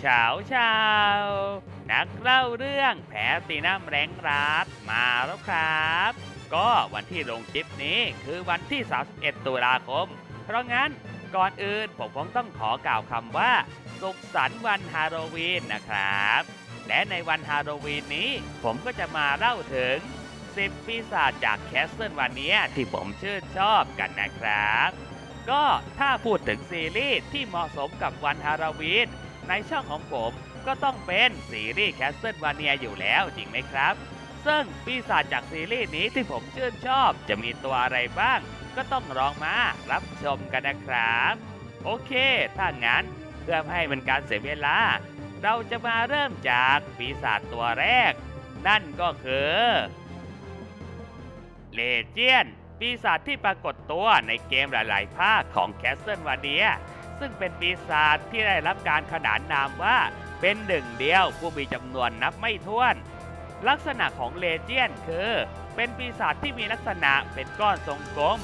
เฉาเฉานักเล่าเรื่องแผลตีน้ำแรงรัดมาแล้วครับ ก็วันที่ลงคลิปนี้คือวันที่ 31 ตุลาคม เพราะงั้นก่อนอื่นผมคงต้องขอกล่าวคำว่า สุขสันต์วันฮาโลวีนนะครับ และในวันฮาโลวีนนี้ผมก็จะมาเล่าถึง 10 ปีศาจจากแคสเซิลวันนี้ที่ผมชื่นชอบกันนะครับ ก็ถ้าพูดถึงซีรีส์ที่เหมาะสมกับวันฮาโลวีน ในช่องของผมก็ต้องเป็นซีรีส์แคสเซิลวาเนียอยู่แล้วจริงไหมครับ ซึ่งปีศาจจากซีรีส์นี้ที่ผมชื่นชอบ จะมีตัวอะไรบ้าง ก็ต้องลองมารับชมกันนะครับ โอเค ถ้างั้นเพื่อให้เป็นการเสียเวลา เราจะมาเริ่มจากปีศาจตัวแรก นั่นก็คือเลเจียนปีศาจที่ปรากฏตัวในเกมหลาย ๆ ภาคของแคสเซิลวาเนีย ซึ่งเป็นปีศาจที่ได้รับการขนานนามว่าเป็นหนึ่งเดียวผู้มีจำนวนนับไม่ถ้วน ลักษณะของเลเจียนคือ เป็นปีศาจที่มีลักษณะเป็นก้อนทรงกลม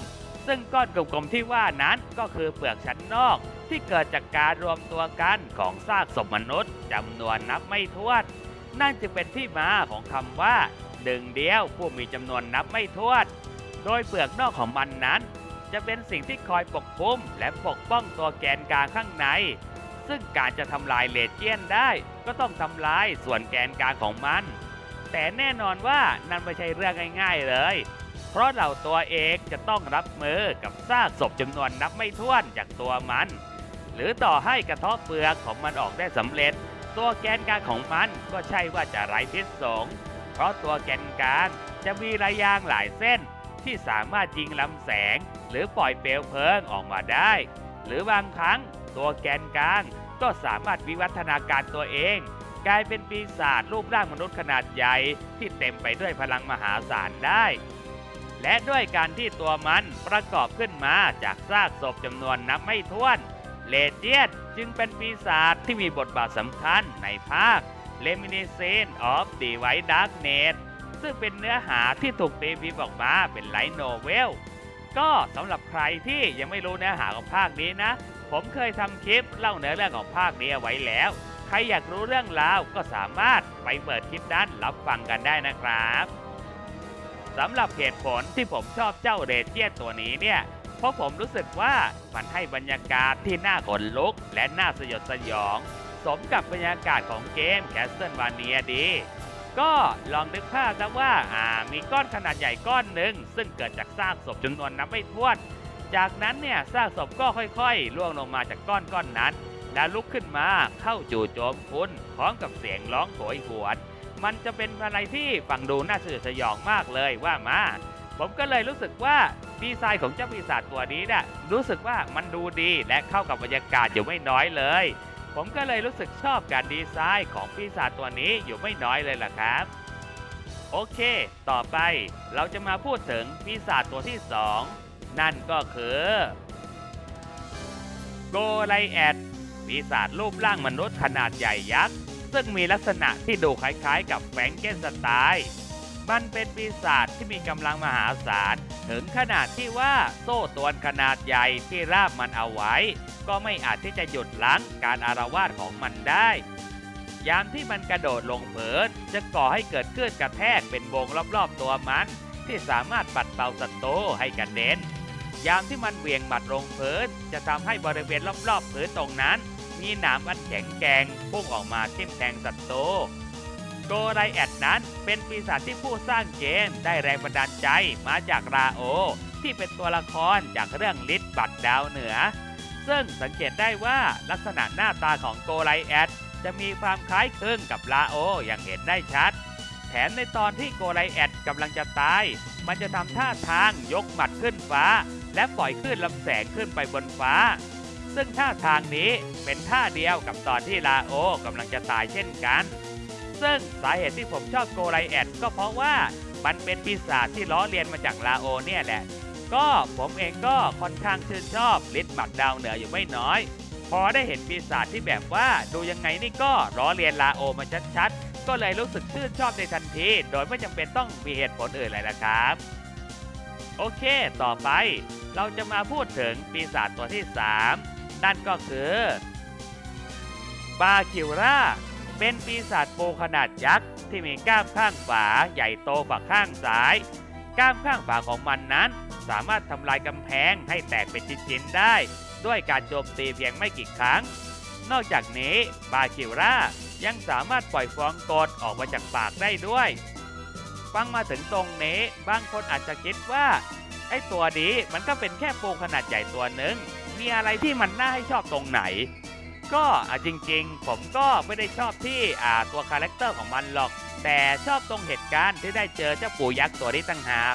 ซึ่งก้อนกลมๆที่ว่านั้นก็คือเปลือกชั้นนอกที่เกิดจากการรวมตัวกันของซากศพมนุษย์จำนวนนับไม่ถ้วน นั่นจึงเป็นที่มาของคำว่าหนึ่งเดียวผู้มีจำนวนนับไม่ถ้วน โดยเปลือกนอกของมันนั้น จะเป็นสิ่งที่คอยปกคลุมและปกป้องตัวแกนกลางข้างใน ซึ่งการจะทำลายเลเจียนได้ ก็ต้องทำลายส่วนแกนกลางของมัน แต่แน่นอนว่านั่นไม่ใช่เรื่องง่ายๆเลย เพราะเราตัวเองจะต้องรับมือกับซากศพจำนวนนับไม่ถ้วนจากตัวมัน หรือต่อให้กระเทาะเปลือกของมันออกได้สำเร็จ ตัวแกนกลางของมันก็ใช่ว่าจะไร้พิษสงเพราะตัวแกนกลางจะมีระยางหลายเส้น ที่สามารถยิงลำแสง หรือปล่อยเปลวเพลิงออกมาได้ หรือบางครั้งตัวแกนกลางก็สามารถวิวัฒนาการตัวเอง กลายเป็นปีศาจรูปร่างมนุษย์ขนาดใหญ่ ที่เต็มไปด้วยพลังมหาศาลได้ และด้วยการที่ตัวมันประกอบขึ้นมาจากซากศพจำนวนนับไม่ถ้วนเลเจียนจึงเป็นปีศาจที่มีบทบาทสำคัญในภาค l e m i n i c e n e of the White Darkness ซึ่งเป็นเนื้อหาที่ถูกตีพิมพ์ออกมาเป็นไลท์โนเวลก็สำหรับใครที่ยังไม่รู้เนื้อหาของภาคนี้นะ ผมเคยทำคลิปเล่าเนื้อเรื่องของภาคนี้เอาไว้แล้ว ใครอยากรู้เรื่องราวก็สามารถไปเปิดคลิปนั้นรับฟังกันได้นะครับสำหรับเหตุผลที่ผมชอบเจ้าเรเจียนตัวนี้เนี่ย เพราะผมรู้สึกว่ามันให้บรรยากาศที่น่าขนลุกและน่าสยดสยอง สมกับบรรยากาศของเกม Castlevania ดี ก็ลองนึกภาพนะว่าอ่ามีก้อนขนาดใหญ่ก้อนหนึ่งซึ่งเกิดจากซากศพจำนวนนับไม่ถ้วน จากนั้นเนี่ยซากศพก็ค่อยๆ ล่วงลงมาจากก้อนก้อนนั้น แล้ลุกขึ้นมาเข้าจู่โจมคุณพร้อมกับเสียงร้องโหยหวน มันจะเป็นอะไรที่ฟังดูน่าสยดสยองมากเลยว่ามาผมก็เลยรู้สึกว่าดีไซน์ของเจ้าปีศาจตัวนี้นี่ยรู้สึกว่ามันดูดีและเข้ากับบรรยากาศอยู่ไม่น้อยเลย ผมก็เลยรู้สึกชอบการดีไซน์ของปีศาจตัวนี้อยู่ไม่น้อยเลยล่ะครับ โอเค ต่อไปเราจะมาพูดถึงปีศาจตัวที่ 2 นั่นก็คือโกไลแอดปีศาจรูปร่างมนุษย์ขนาดใหญ่ยักษ์ ซึ่งมีลักษณะที่ดูคล้ายๆกับแฟงเกนสไตน์มันเป็นปีศาจที่มีกำลังมหาศาล ถึงขนาดที่ว่าโซ่ตวนขนาดใหญ่ที่ราบมันเอาไว้ ก็ไม่อาจที่จะหยุดลั้งการอารวาสของมันได้ ยามที่มันกระโดดลงพื้นจะก่อให้เกิดคลื่นกระแทกเป็นวงรอบๆตัวมัน ที่สามารถปัดเป่าศัตรูให้กระเด็น ยามที่มันเหวี่ยงบัดลงพื้นจะทำให้บริเวณรอบๆพื้นตรงนั้น มีหนามอันแข็งแกร่งพุ่งออกมาทิ่มแทงศัตรูโกไรแอดนั้นเป็นปีศาจที่ผู้สร้างเกมได้แรงบันดาลใจมาจากราโอ ที่เป็นตัวละครจากเรื่องลิทบัตรดาวเหนือ ซึ่งสังเกตได้ว่าลักษณะหน้าตาของโกไลแอดจะมีความคล้ายคลึงกับลาโออย่างเห็นได้ชัด แถมในตอนที่โกไลแอดกำลังจะตาย มันจะทำท่าทางยกหมัดขึ้นฟ้า และปล่อยคลื่นลำแสงขึ้นไปบนฟ้า ซึ่งท่าทางนี้เป็นท่าเดียวกับตอนที่ลาโอกำลังจะตายเช่นกัน ซึ่งสาเหตุที่ผมชอบโกไลแอดก็เพราะว่ามันเป็นปีศาจที่ล้อเลียนมาจากลาโอเนี่ยแหละ ก็ผมเองก็ค่อนข้างชื่นชอบลิทบัตรดาวเหนืออยู่ไม่น้อย พอได้เห็นปีศาจที่แบบว่าดูยังไงนี่ก็ล้อเลียนลาโอมาชัดๆ ก็เลยรู้สึกชื่นชอบในทันที โดยไม่จำเป็นต้องมีเหตุผลอื่นเลยนะครับ โอเค ต่อไป เราจะมาพูดถึงปีศาจตัวที่ 3 นั่นก็คือบาคิวราเป็นปีศาจปูขนาดยักษ์ที่มีกล้ามข้างขวาใหญ่โตกว่าข้างซ้าย กล้ามข้างขวาของมันนั้น สามารถทำลายกำแพงให้แตกเป็นชิ้นๆได้ ด้วยการโจมตีเพียงไม่กี่ครั้ง นอกจากนี้บาคิวรายังสามารถปล่อยฟองกดออกมาจากปากได้ด้วย ฟังมาถึงตรงนี้บางคนอาจจะคิดว่าไอ้ตัวนี้มันก็เป็นแค่ปูขนาดใหญ่ตัวหนึ่งมีอะไรที่มันน่าให้ชอบตรงไหน ก็จริงๆ ผมก็ไม่ได้ชอบที่อ่าตัวคาแรคเตอร์ของมันหรอก แต่ชอบตรงเหตุการณ์ที่ได้เจอเจ้าปู่ยักษ์ตัวนี้ตั้งหาก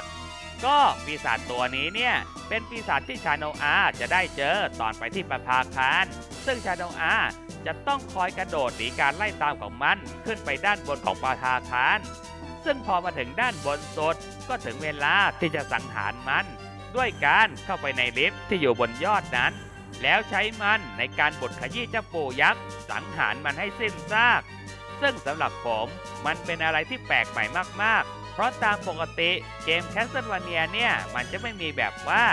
ก็ปีศาจตัวนี้เนี่ย เป็นปีศาจที่ชาโนอาจะได้เจอตอนไปที่ประภาคาร ซึ่งชาโนอาจะต้องคอยกระโดดหนีการไล่ตามของมันขึ้นไปด้านบนของประภาคาร ซึ่งพอมาถึงด้านบนสุดก็ถึงเวลาที่จะสังหารมัน ด้วยการเข้าไปในลิฟต์ที่อยู่บนยอดนั้น แล้วใช้มันในการบดขยี้เจ้าปู่ยักษ์สังหารมันให้สิ้นซาก ซึ่งสำหรับผมมันเป็นอะไรที่แปลกใหม่มากๆ เพราะตามปกติเกม c a s t l e v a n i a เนี่ย มันจะไม่มีแบบว่า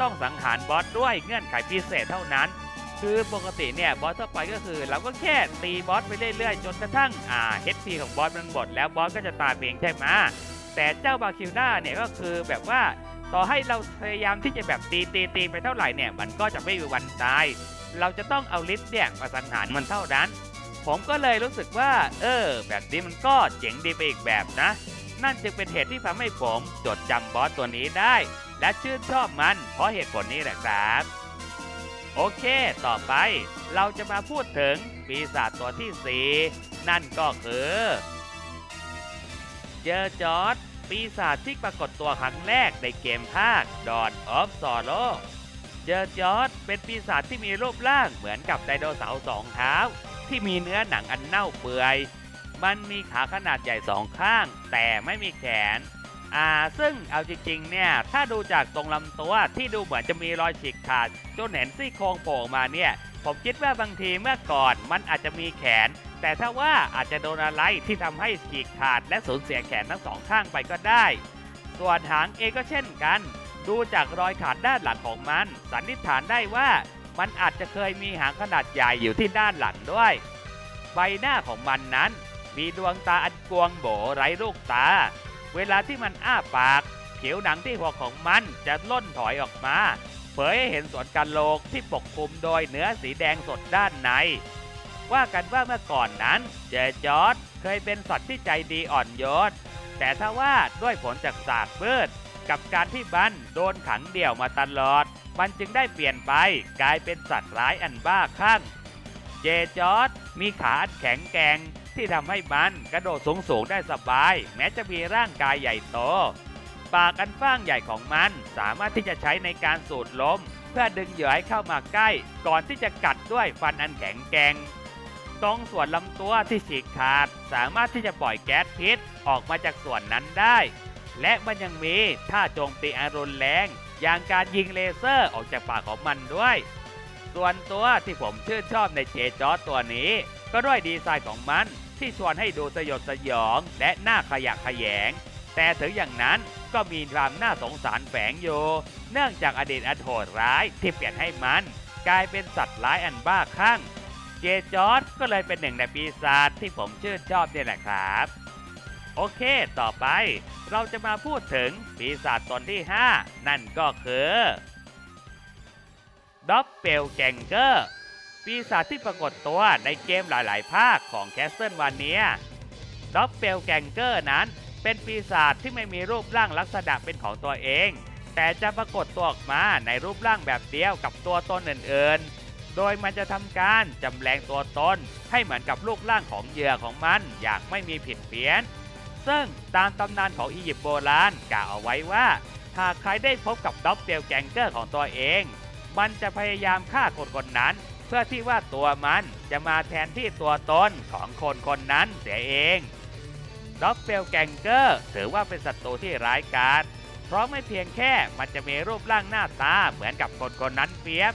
ต้องสังหารบอสด้วยเงื่อนไขพิเศษเท่านั้น คือปกติเนี่ยบอสทั่วไปก็คือ เราก็แค่ตีบอสไปเรื่อยๆ จนกระทั่งอ่า HP ของบอสมันหมดแล้วบอสก็จะตายเองใช่ไหมแต่เจ้าบาคิวด้าเนี่ยก็คือแบบว่าต่อให้เราพยายามที่จะแบบตีตีตีไปเท่าไหร่เนี่ยมันก็จะไม่มีวันตาย เราจะต้องเอาลิฟต์เนี่ยมาสังหารมันเท่านั้น ผมก็เลยรู้สึกว่า เออ แบบนี้มันก็เจ๋งดีไปอีกแบบนะ นั่นจึงเป็นเหตุที่ทำให้ผมจดจำบอสตัวนี้ได้ และชื่นชอบมัน เพราะเหตุผลนี้แหละครับ โอเค ต่อไปเราจะมาพูดถึงปีศาจตัวที่ 4 นั่นก็คือ เจอจอร์ดปีศาจที่ปรากฏตัวครั้งแรกในเกมภาค Dawn of Sorrow เจอจอร์ดเป็นปีศาจที่มีรูปร่างเหมือนกับไดโนเสาร์สองเท้า ที่มีเนื้อหนังอันเน่าเปื่อย มันมีขาขนาดใหญ่สองข้าง แต่ไม่มีแขน อ่า ซึ่งเอาจริงๆ เนี่ย ถ้าดูจากตรงลำตัวที่ดูเหมือนจะมีรอยฉีกขาดจนเห็นซี่โครงโผล่มาเนี่ย ผมคิดว่าบางทีเมื่อก่อนมันอาจจะมีแขน แต่ถ้าว่าอาจจะโดนอะไรที่ทำให้ฉีกขาดและสูญเสียแขนทั้งสองข้างไปก็ได้ ส่วนหางเองก็เช่นกัน ดูจากรอยขาดด้านหลังของมัน สันนิษฐานได้ว่ามันอาจจะเคยมีหางขนาดใหญ่อยู่ที่ด้านหลังด้วย ใบหน้าของมันนั้น มีดวงตาอันกวงโบไร้ลูกตา เวลาที่มันอ้าปาก ผิวหนังที่หัวของมันจะล่นถอยออกมา เผยให้เห็นส่วนกันโหลกที่ปกคลุมโดยเนื้อสีแดงสดด้านใน ว่ากันว่าเมื่อก่อนนั้น เจจอร์ดเคยเป็นสัตว์ที่ใจดีอ่อนโยนแต่ถ้าว่าด้วยผลจากศาสตร์มืดกับการที่บันโดนขังเดี่ยวมาตลอด มันจึงได้เปลี่ยนไปกลายเป็นสัตว์ร้ายอันบ้าคลั่ง เจจอร์ดมีขาอันแข็งแกร่ง ที่ทำให้มันกระโดดสูงสูงๆได้สบาย แม้จะมีร่างกายใหญ่โต ปากอันฟ้างใหญ่ของมันสามารถที่จะใช้ในการสูดลม เพื่อดึงเหยื่อให้เข้ามาใกล้ ก่อนที่จะกัดด้วยฟันอันแข็งแกร่งตรงส่วนลำตัวที่ฉีกขาด สามารถที่จะปล่อยแก๊สพิษออกมาจากส่วนนั้นได้ และมันยังมีท่าโจมตีอันรุนแรง อย่างการยิงเลเซอร์ออกจากปากของมันด้วย ส่วนตัวที่ผมชื่นชอบในเจจอตัวนี้ ก็ด้วยดีไซน์ของมัน ที่ชวนให้ดูสยดสยองและน่าขยะแขยง แต่ถึงอย่างนั้นก็มีความน่าสงสารแฝงอยู่ เนื่องจากอดีตอันโหดร้ายที่เปลี่ยนให้มัน กลายเป็นสัตว์ร้ายอันบ้าคลั่ง เจจอร์ดก็เลยเป็นหนึ่งในปีศาจที่ผมชื่นชอบเนี่ยแหละครับ โอเค ต่อไปเราจะมาพูดถึงปีศาจตนที่ 5 นั่นก็คือด็อปเปลแกงเกอร์ ปีศาจที่ปรากฏตัวในเกมหลาย ๆ ภาคของแคสเซิลวานเนียด็อปเปลแกงเกอร์นั้น เป็นปีศาจที่ไม่มีรูปร่างลักษณะเป็นของตัวเอง แต่จะปรากฏตัวออกมาในรูปร่างแบบเดียวกับตัวตนอื่น ๆ โดยมันจะทำการจำแรงตัวตนให้เหมือนกับรูปร่างของเหยื่อของมันอย่างไม่มีผิดเพี้ยน ซึ่งตามตำนานของอียิปต์โบราณกล่าวเอาไว้ว่า หากใครได้พบกับด็อปเปลแกงเกอร์ของตัวเอง มันจะพยายามฆ่าคนคนนั้น เพื่อที่ว่าตัวมันจะมาแทนที่ตัวตนของคนคนนั้นเสียเองด็อปเปลแกงเกอร์ถือว่าเป็นศัตรูที่ร้ายกาจเพราะไม่เพียงแค่มันจะมีรูปร่างหน้าตาเหมือนกับคนคนนั้นเปียบ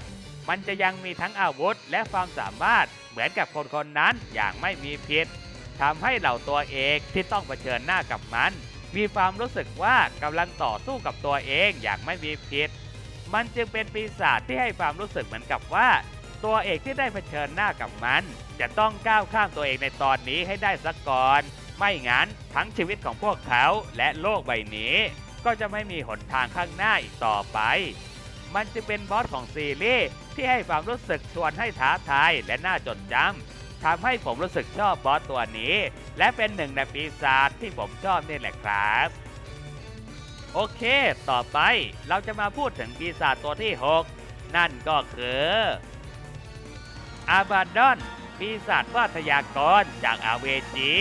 มันจะยังมีทั้งอาวุธและความสามารถเหมือนกับคนคนนั้นอย่างไม่มีผิดทำให้เหล่าตัวเอกที่ต้องเผชิญหน้ากับมัน มีความรู้สึกว่ากำลังต่อสู้กับตัวเองอย่างไม่มีผิดมันจึงเป็นปีศาจที่ให้ความรู้สึกเหมือนกับว่า ตัวเอกที่ได้เผชิญหน้ากับมัน จะต้องก้าวข้ามตัวเองในตอนนี้ให้ได้สักก่อน ไม่งั้นทั้งชีวิตของพวกเขาและโลกใบนี้ ก็จะไม่มีหนทางข้างหน้าอีกต่อไป มันจะเป็นบอสของซีรีส์ที่ให้ความรู้สึกชวนให้ท้าทายและน่าจดจำทำให้ผมรู้สึกชอบบอสตัวนี้ และเป็นหนึ่งในปีศาจที่ผมชอบนี่แหละครับโอเค ต่อไปเราจะมาพูดถึงปีศาจตัวที่ 6 นั่นก็คือ อาบาดอนปีศาจวาทยากรจากอาเวจี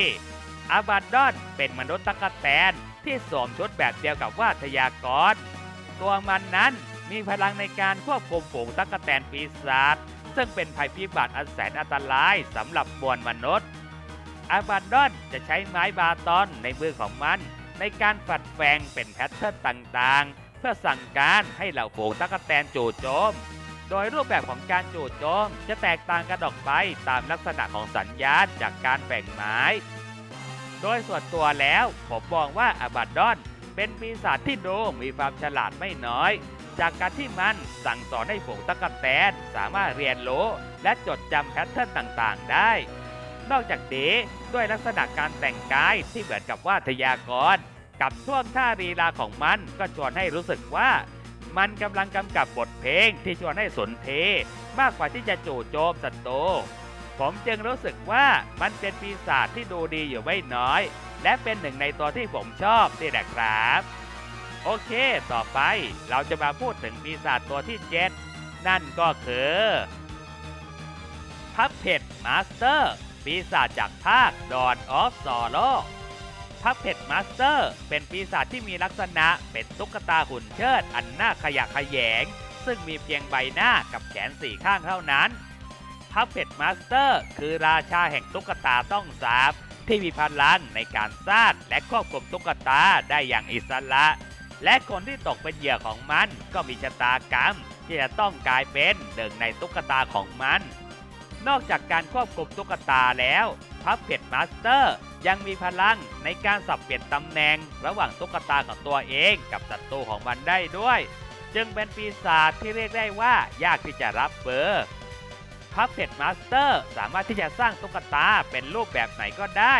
อาบาดอนเป็นมนุษย์ตะกแตนที่สวมชุดแบบเดียวกับวาทยากร ตัวมันนั้นมีพลังในการควบคุมฝูงตะกแตนปีศาจซึ่งเป็นภัยพิบัติอันแสนอันตรายสำหรับมวลมนุษย์อาบาดอนจะใช้ไม้บาตอนในมือของมัน ในการฝัดแฝงเป็นแพทเทิร์นต่างๆ เพื่อสั่งการให้เหล่าฝูงตะกแตนจู่โจม โดยรูปแบบของการจู่โจมจะแตกต่างกันออกไปตามลักษณะของสัญญาณจากการแบ่งไม้ โดยส่วนตัวแล้วผมมองว่าอาบาดอน เป็นปีศาจที่ดูมีความฉลาดไม่น้อย จากการที่มันสั่งสอนให้ฝูงตะกแตนสามารถเรียนรู้และจดจำแพทเทิร์นต่างๆ ได้ นอกจากนี้ด้วยลักษณะการแต่งกายที่เหมือนกับว่าทยากร กับท่วงท่ารีลาของมันก็ชวนให้รู้สึกว่า มันกำลังกำกับบทเพลงที่ชวนให้สนเท มากกว่าที่จะจู่โจมศัตรูผมจึงรู้สึกว่ามันเป็นปีศาจที่ดูดีอยู่ไม่น้อย และเป็นหนึ่งในตัวที่ผมชอบนี่แหละครับ โอเค ต่อไปเราจะมาพูดถึงปีศาจตัวที่7นั่นก็คือพับเพ t มาสเตอร์ปีศาจจากภาคดอนออฟซอโล พับเพ t มาสเตอร์ เป็นปีศาจที่มีลักษณะเป็นตุ๊กตาหุ่นเชิด อันน่าขยะขยง ซึ่งมีเพียงใบหน้ากับแขนสี่ข้างเท่านั้นพับเพ t มาสเตอร์ คือราชาแห่งตุ๊กตาต้องสาบที่มีพลังในการสร้างและควบคุมตุ๊กตาได้อย่างอิสระ และคนที่ตกเป็นเหยื่อของมันก็มีชะตากรรม ที่จะต้องกลายเป็นหนึ่งในตุ๊กตาของมัน นอกจากการควบคุมตุ๊กตาแล้วพับเพ t มาสเตอร์ยังมีพลังในการสับเปลี่ยนตำแหน่ง ระหว่างตุ๊กตาของตัวเองกับศัตรูของมันได้ด้วย จึงเป็นปีศาจที่เรียกได้ว่ายากที่จะรับเบอร์พับเพ t มาสเตอร์สามารถที่จะสร้างตุ๊กตาเป็นรูปแบบไหนก็ได้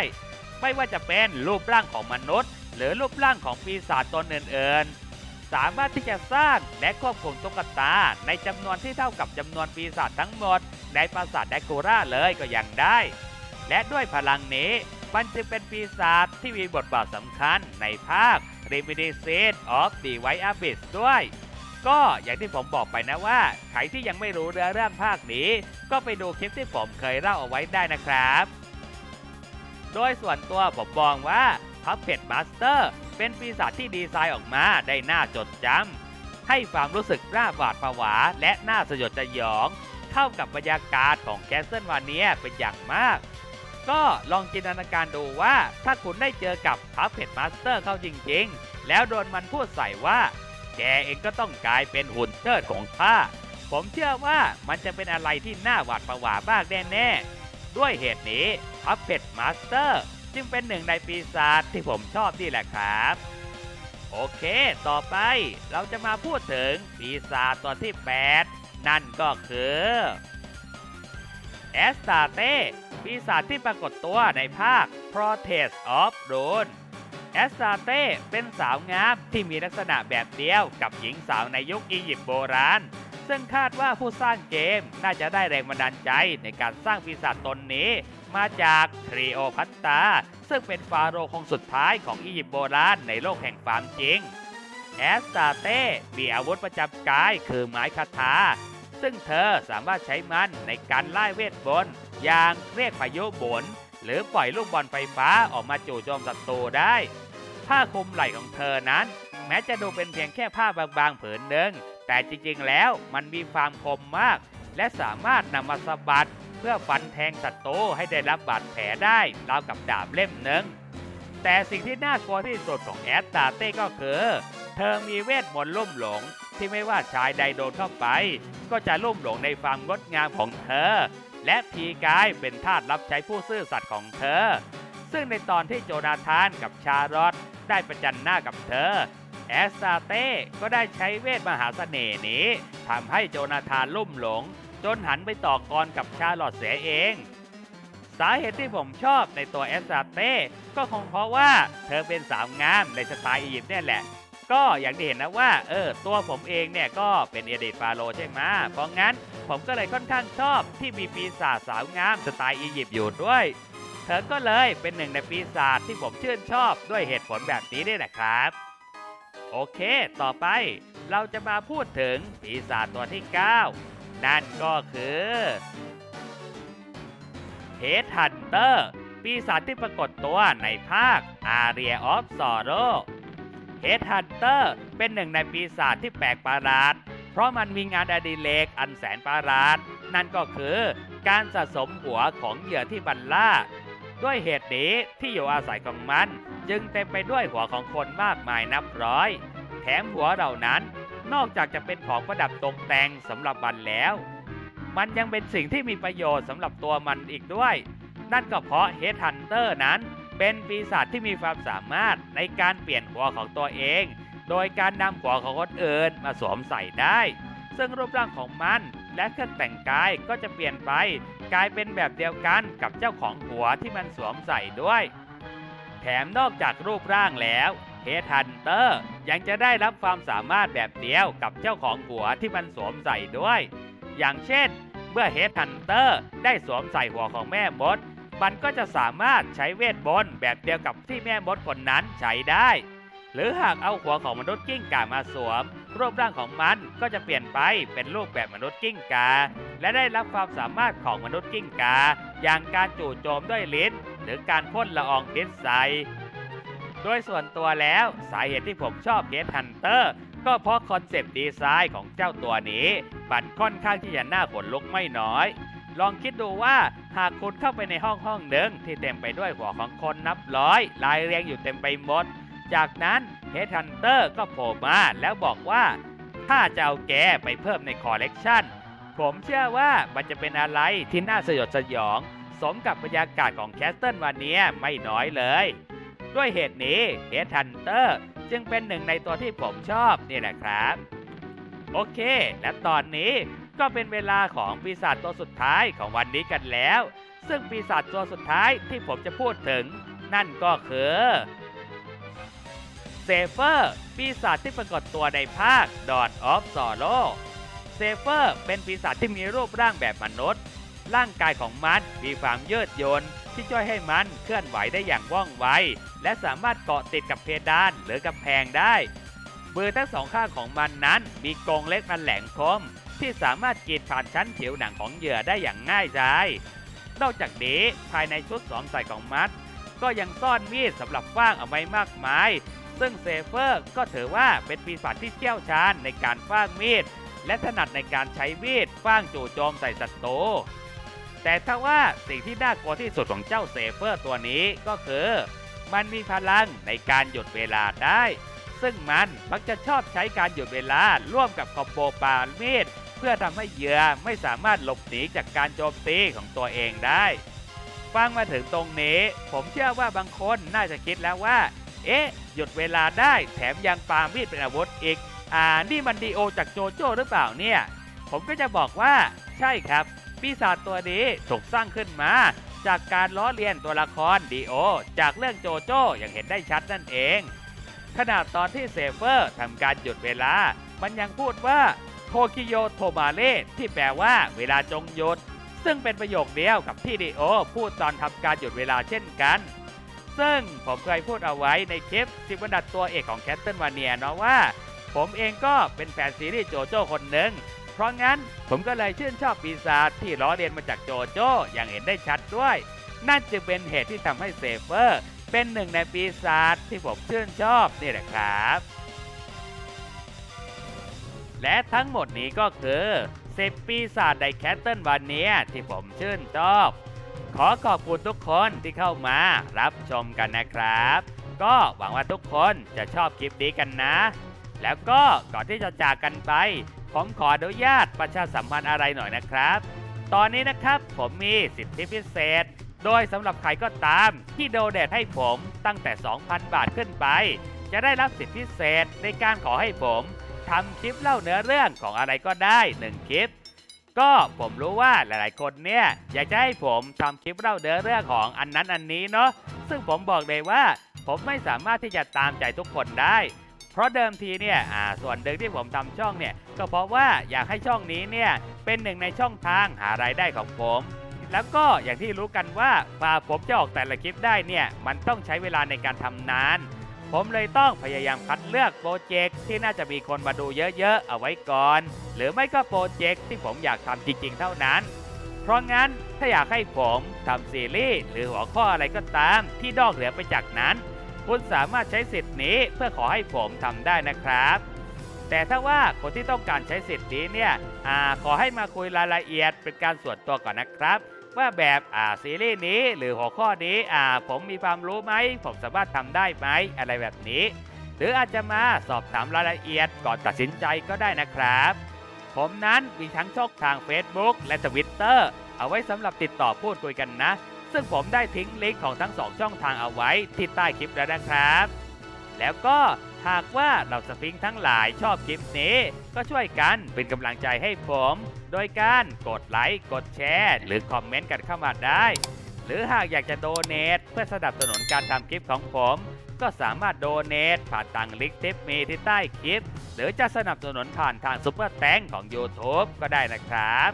ไม่ว่าจะเป็นรูปร่างของมนุษย์ หรือรูปร่างของปีศาจตนอื่นๆ สามารถที่จะสร้างและควบคุมตุ๊กตา ในจำนวนที่เท่ากับจำนวนปีศาจทั้งหมด ในปราสาทแดกูร่าเลยก็ยังได้ และด้วยพลังนี้มันจึงเป็นปีศาจที่มีบทบาทสำคัญในภาค r e m i n i s c e n t of the White Abyss ด้วย ก็อย่างที่ผมบอกไปนะว่า ใครที่ยังไม่รู้เรื่องภาคนี้ ก็ไปดูคลิปที่ผมเคยเล่าเอาไว้ได้นะครับ โดยส่วนตัวผมมองว่า Puppet Master เป็นปีศาจที่ดีไซน์ออกมาได้น่าจดจำให้ความรู้สึกร่าหวาดผวา และน่าสยดสยอง เข้ากับบรรยากาศของแคสเซิลวาเนียเป็นอย่างมาก ก็ลองจินตนาการดูว่าถ้าคุณได้เจอกับ Puppet Master เข้าจริงๆ แล้วโดนมันพูดใส่ว่า แกเองก็ต้องกลายเป็นหุ่นเชิดของข้าผมเชื่อว่ามันจะเป็นอะไรที่น่าหวาดผวามากแน่ๆด้วยเหตุนี้ Puppet Master จึงเป็นหนึ่งในปีศาจที่ผมชอบนี่แหละครับ โอเค ต่อไปเราจะมาพูดถึงปีศาจตัวที่ 8 นั่นก็คือแอสตาเต้ปีศาจที่ปรากฏตัวในภาค Protest of Rune แอสตาเต้เป็นสาวงามที่มีลักษณะแบบเดียวกับหญิงสาวในยุคอียิปต์โบราณ ซึ่งคาดว่าผู้สร้างเกมน่าจะได้แรงบันดาลใจในการสร้างปีศาจตนนี้ มาจากทริโอพัตตา ซึ่งเป็นฟาโรห์องค์สุดท้ายของอียิปต์โบราณในโลกแห่งความจริง แอสตาเต้มีอาวุธประจำกายคือไม้คาถา ซึ่งเธอสามารถใช้มันในการไล่เวทมนต์อย่างเรียกพายุบนหรือปล่อยลูกบอลไฟฟ้าออกมาจู่โจมศัตรูได้ ผ้าคลุมไหล่ของเธอนั้น แม้จะดูเป็นเพียงแค่ผ้าบางๆผืนหนึ่งแต่จริงๆแล้วมันมีความคมมาก และสามารถนำมาสะบัด เพื่อฟันแทงศัตรูให้ได้รับบาดแผลได้ราวกับดาบเล่มหนึ่งแต่สิ่งที่น่ากลัวที่สุดของแอสตาเต้ก็คือ เธอมีเวทมนต์ลุ่มหลง ที่ไม่ว่าชายใดโดนเข้าไป ก็จะลุ่มหลงในความงดงามของเธอ และพีกายเป็นทาสรับใช้ผู้ซื่อสัตย์ของเธอ ซึ่งในตอนที่โจนาธานกับชารอตได้ประจันหน้ากับเธอ แอสตาเต้ก็ได้ใช้เวทมหาเสน่ห์นี้ทำให้โจนาธานลุ่มหลง จนหันไปต่อกรกับชาลอตเสียเอง สาเหตุที่ผมชอบในตัวเอสซาเต้ก็คงเพราะว่าเธอเป็นสาวงามในสไตล์อียิปต์เนี่ยแหละ ก็อย่างที่เห็นนะว่าเออตัวผมเองเนี่ยก็เป็นเอเดตฟาโรใช่ไหมเพราะงั้นผมก็เลยค่อนข้างชอบที่มีปีศาจสาวงามสไตล์อียิปต์อยู่ด้วยเธอก็เลยเป็นหนึ่งในปีศาจที่ผมชื่นชอบด้วยเหตุผลแบบนี้นี่แหละครับโอเค ต่อไปเราจะมาพูดถึงปีศาจตัวที่ 9 นั่นก็คือเฮดฮันเตอร์ปีศาจที่ปรากฏตัวในภาค Area of Sorrow เฮดฮันเตอร์เป็นหนึ่งในปีศาจที่แปลกประหลาด เพราะมันมีงานอดิเรกอันแสนประหลาด นั่นก็คือการสะสมหัวของเหยื่อที่บันล่า ด้วยเหตุนี้ที่อยู่อาศัยของมัน จึงเต็มไปด้วยหัวของคนมากมายนับร้อย แถมหัวเหล่านั้น นอกจากจะเป็นของประดับตกแต่งสำหรับมันแล้ว มันยังเป็นสิ่งที่มีประโยชน์สำหรับตัวมันอีกด้วย นั่นก็เพราะเฮดฮันเตอร์นั้น เป็นปีศาจที่มีความสามารถในการเปลี่ยนหัวของตัวเอง โดยการนำหัวของคนอื่นมาสวมใส่ได้ ซึ่งรูปร่างของมันและเครื่องแต่งกายก็จะเปลี่ยนไป กลายเป็นแบบเดียวกันกับเจ้าของหัวที่มันสวมใส่ด้วย แถมนอกจากรูปร่างแล้ว เฮดฮันเตอร์ยังจะได้รับความสามารถแบบเดียวกับเจ้าของหัวที่มันสวมใส่ด้วย อย่างเช่น เมื่อเฮดฮันเตอร์ได้สวมใส่หัวของแม่มด มันก็จะสามารถใช้เวทมนต์แบบเดียวกับที่แม่มดคนนั้นใช้ได้ หรือหากเอาหัวของมนุษย์กิ้งก่ามาสวม รูปร่างของมันก็จะเปลี่ยนไปเป็นรูปแบบมนุษย์กิ้งกา และได้รับความสามารถของมนุษย์กิ้งกา อย่างการจู่โจมด้วยลิ้นหรือการพ่นละอองพิษใส่ โดยส่วนตัวแล้วสาเหตุที่ผมชอบเ e ดฮันเตอร์ก็เพราะคอนเซปต์ดีไซน์ของเจ้าตัวนี้มันค่อนข้างที่จะน่าขนลุกไม่น้อย ลองคิดดูว่าหากคุณเข้าไปในห้องห้องหนึ่งที่เต็มไปด้วยหัวของคนนับร้อยลายเรียงอยู่เต็มไปหมด จากนั้นเฮดฮันเตอร์ก็โผล่มาแล้วบอกว่า ถ้าจะเอาแกไปเพิ่มในคอลเลกชันผมเชื่อว่ามันจะเป็นอะไรที่น่าสยดสยอง สมกับบรรยากาศของแคสเซิลวันนี้ไม่น้อยเลย ด้วยเหตุนี้เฮดฮันเตอร์จึงเป็นหนึ่งในตัวที่ผมชอบนี่แหละครับ โอเค และตอนนี้ก็เป็นเวลาของปีศาจตัวสุดท้ายของวันนี้กันแล้ว ซึ่งปีศาจตัวสุดท้ายที่ผมจะพูดถึง นั่นก็คือเซเฟอร์ปีศาจที่ปรากฏตัวในภาค Dawn of Sorrow เซเฟอร์เป็นปีศาจที่มีรูปร่างแบบมนุษย์ ร่างกายของมันมีความยืดหยุ่น ที่ช่วยให้มันเคลื่อนไหวได้อย่างว่องไว และสามารถเกาะติดกับเพดานหรือกำแพงได้มือทั้งสองข้างของมันนั้นมีกรงเล็กอันแหลมคม ที่สามารถกรีดผ่านชั้นผิวหนังของเหยื่อได้อย่างง่ายดายนอกจากนี้ภายในชุดสวมใส่ของมัด ก็ยังซ่อนมีดสำหรับฟ้างเอาไว้มากมาย ซึ่งเซเฟอร์ก็ถือว่าเป็นปีศาจที่เชี่ยวชาญในการฟ้างมีด และถนัดในการใช้มีดฟ้างจู่โจมใส่ศัตรู แต่ถ้าว่าสิ่งที่น่ากลัวที่สุดของเจ้าเซเฟอร์ตัวนี้ก็คือ มันมีพลังในการหยุดเวลาได้ ซึ่งมันมักจะชอบใช้การหยุดเวลาร่วมกับคอมโบปามีดเพื่อทำให้เหยื่อไม่สามารถหลบหนีจากการโจมตีของตัวเองได้ ฟังมาถึงตรงนี้ ผมเชื่อว่าบางคนน่าจะคิดแล้วว่า เอ๊ะ หยุดเวลาได้แถมยังปามีดเป็นอาวุธอีก อ่า นี่มันดีโอจากโจโจ้หรือเปล่าเนี่ย ผมก็จะบอกว่า ใช่ครับ ปีศาจตัวนี้ถูกสร้างขึ้นมา จากการล้อเลียนตัวละครดีโอ จากเรื่องโจโจ้อย่างเห็นได้ชัดนั่นเอง ขนาดตอนที่เซเฟอร์ทำการหยุดเวลา มันยังพูดว่าโทคิโยโทมาเล่ที่แปลว่าเวลาจงหยุด ซึ่งเป็นประโยคเดียวกับที่ดีโอ พูดตอนทำการหยุดเวลาเช่นกัน ซึ่งผมเคยพูดเอาไว้ในคลิปสิบอันดับตัวเอกของแคสเซิลวาเนียเนาะว่า ผมเองก็เป็นแฟนซีรีส์โจโจ้คนหนึ่ง เพราะงั้นผมก็เลยชื่นชอบปีศาจที่ล้อเลียนมาจากโจโจ้อย่างเห็นได้ชัดด้วย นั่นจึงเป็นเหตุที่ทำให้เซเฟอร์ เป็นหนึ่งในปีศาจที่ผมชื่นชอบนี่แหละครับ และทั้งหมดนี้ก็คือ10ปีศาจในแคสเซิลวันนี้ที่ผมชื่นชอบ ขอขอบคุณทุกคนที่เข้ามารับชมกันนะครับ ก็หวังว่าทุกคนจะชอบคลิปนี้กันนะ แล้วก็ก่อนที่จะจากกันไป ผมขออนุญาตประชาสัมพันธ์อะไรหน่อยนะครับ ตอนนี้นะครับผมมีสิทธิพิเศษ โดยสำหรับใครก็ตามที่โดเนทให้ผมตั้งแต่ 2,000 บาทขึ้นไป จะได้รับสิทธิพิเศษในการขอให้ผมทำคลิปเล่าเนื้อเรื่องของอะไรก็ได้ 1 คลิป ก็ผมรู้ว่าหลายๆ คนเนี่ยอยากจะให้ผมทำคลิปเล่าเนื้อเรื่องของอันนั้นอันนี้เนาะซึ่งผมบอกเลยว่า ผมไม่สามารถที่จะตามใจทุกคนได้ ราะเดิมทีเนี่ยส่วนหนึ่งที่ผมทำช่องเนี่ยก็เพราะว่าอยากให้ช่องนี้เนี่ยเป็นหนึ่งในช่องทางหารายได้ของผม แล้วก็อย่างที่รู้กันว่าพาผมจะออกแต่ละคลิปได้เนี่ยมันต้องใช้เวลาในการทำนานผมเลยต้องพยายามคัดเลือกโปรเจกต์ที่น่าจะมีคนมาดูเยอะๆ เอาไว้ก่อน หรือไม่ก็โปรเจกต์ที่ผมอยากทำจริงๆ เท่านั้น เพราะงั้นถ้าอยากให้ผมทำซีรีส์หรือหัวข้ออะไรก็ตามที่นอกเหนือไปจากนั้น คุณสามารถใช้สิทธิ์นี้เพื่อขอให้ผมทำได้นะครับ แต่ถ้าว่าคนที่ต้องการใช้สิทธิ์นี้เนี่ยอาขอให้มาคุยรายละเอียดเป็นการส่วนตัวก่อนนะครับ ว่าแบบอ่าซีรีส์นี้หรือหัวข้อนี้อ่าผมมีความรู้ไหมผมสามารถทำได้ไหมอะไรแบบนี้ หรืออาจจะมาสอบถามรายละเอียดก่อนตัดสินใจก็ได้นะครับ ผมนั้นมีทั้งช่องทาง Facebook และ Twitter เอาไว้สำหรับติดต่อพูดคุยกันนะ ซึ่งผมได้ทิ้งลิงก์ของทั้งสองช่องทางเอาไว้ที่ใต้คลิปแล้วนะครับ แล้วก็หากว่าเราสฟิงค์ทั้งหลายชอบคลิปนี้ ก็ช่วยกันเป็นกำลังใจให้ผม โดยการกดไลค์กดแชร์ หรือคอมเมนต์กันเข้ามาได้ หรือหากอยากจะโดเน a เพื่อสนับสนุนการทำคลิปของผม ก็สามารถโดเน a ผ่านทางลิงก์ทิปมีที่ใต้คลิป หรือจะสนับสนุนผ่านทางซุปเปอร์แตงของ YouTube ก็ได้นะครับ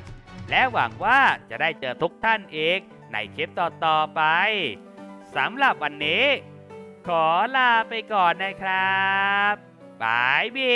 และหวังว่าจะได้เจอทุกท่านอีก ในคลิปต่อๆไปสำหรับวันนี้ ขอลาไปก่อนนะครับบายบี